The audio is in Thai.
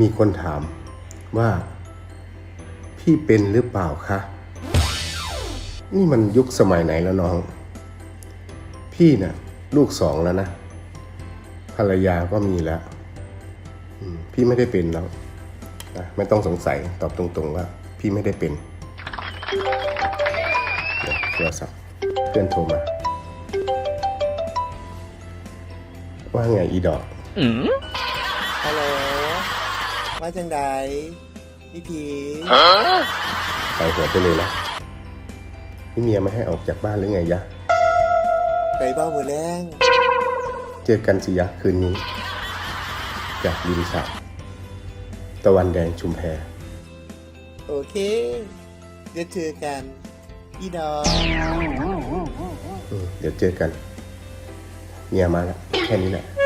มีคนถามว่าพี่เป็นหรือเปล่าคะ นี่มันยุคสมัยไหนแล้วน้อง พี่น่ะ ลูกสองแล้วนะ ภรรยาก็มีแล้วอืมพี่ไม่ได้เป็นแล้วนะไม่ต้องสงสัยตอบตรงๆว่า พี่ไม่ได้เป็นเดี๋ยวโทรศัพท์เพื่อนโทรมา ว่าไงอีดอกฮัลโหล ว่าจังใดพี่ผีไปหัวไปเลยนะนี่เมียไม่ให้ออกจากบ้านหรือไงยะ ไปเบ้ามือแรงเจอกันสิยะคืนนี้ จากริมสระตะวันแดงชุมแพ โอเค เดี๋ยวเจอกันอีดอกอืมเดี๋ยวเจอกัน เมียมาแล้วแค่นี้แหละ